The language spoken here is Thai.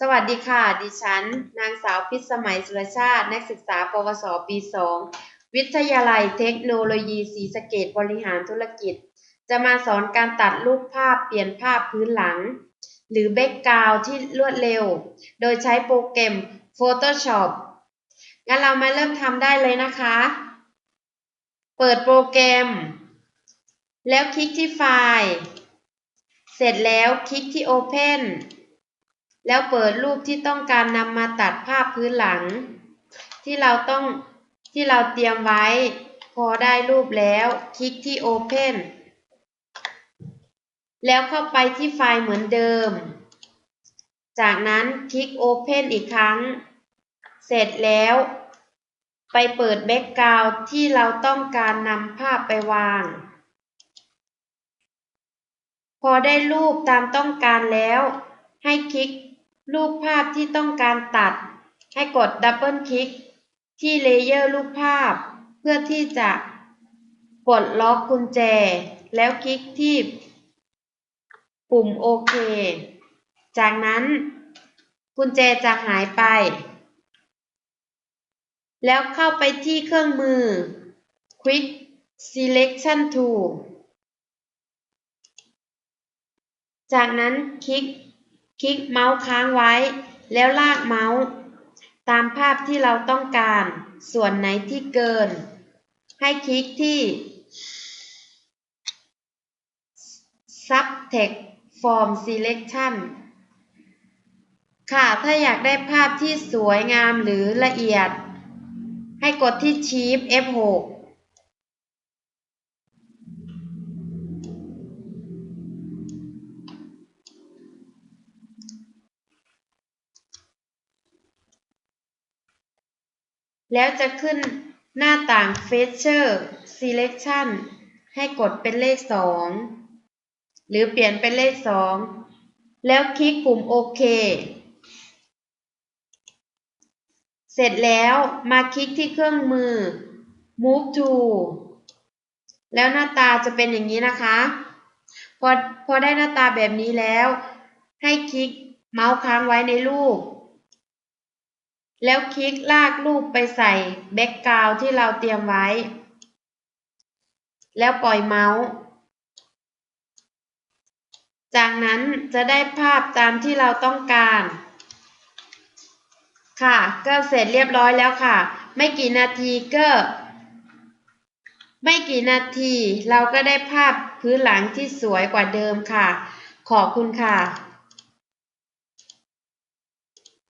สวัสดีค่ะ ดิฉัน นางสาวพิสมัยสุรชาติ นักศึกษา ปวส ปี 2 วิทยาลัยเทคโนโลยีศรีสะเกษบริหารธุรกิจ จะมาสอนการตัดรูปภาพเปลี่ยนภาพพื้นหลัง หรือแบ็กกราวที่รวดเร็ว โดยใช้โปรแกรม Photoshop งั้นเรามาเริ่มทำได้เลยนะคะ เปิดโปรแกรม แล้วคลิกที่ไฟล์ เสร็จแล้วคลิกที่ Open แล้วเปิดรูปที่ต้องการนำมาตัดภาพพื้นหลัง ที่เราต้องที่เราเตรียมไว้ พอได้รูปแล้ว คลิกที่ Open แล้วเข้าไปที่ไฟล์เหมือนเดิม จากนั้นคลิก Open อีกครั้ง เสร็จแล้ว ไปเปิดแบ็กกราวด์ที่เราต้องการนำภาพไปวาง พอได้รูปตามต้องการแล้ว ให้คลิก รูปภาพที่ต้องการตัด ให้กดดับเบิลคลิกที่เลเยอร์รูปภาพ เพื่อที่จะปลดล็อกกุญแจ แล้วคลิกที่ปุ่มโอเค จากนั้นกุญแจจะหายไป แล้วเข้าไปที่เครื่องมือ Quick Selection Tool จากนั้นคลิก คลิกเมาส์ค้างไว้ แล้วลากเมาส์ ตามภาพที่เราต้องการ ส่วนไหนที่เกิน ให้คลิกที่ Subtext Form Selection ค่ะ ถ้าอยากได้ภาพที่สวยงามหรือละเอียด ให้กดที่ Shift F6 แล้วจะขึ้นหน้าต่าง Feature Selection ให้กดเป็นเลข 2 หรือเปลี่ยนเป็นเลข 2 แล้วคลิกปุ่มโอเค เสร็จแล้วมาคลิกที่เครื่องมือ Move to แล้วหน้าตาจะเป็นอย่างนี้นะคะ พอพอได้หน้าตาแบบนี้แล้ว ให้คลิกเมาส์ค้างไว้ในรูป แล้วคลิกลากรูปไปใส่แบ็กกราวที่เราเตรียมไว้ แล้วปล่อยเมาส์ จากนั้นจะได้ภาพตามที่เราต้องการ ค่ะ ก็เสร็จเรียบร้อยแล้วค่ะ ไม่กี่นาทีก็ ไม่กี่นาทีเราก็ได้ภาพพื้นหลังที่สวยกว่าเดิมค่ะ ขอบคุณค่ะ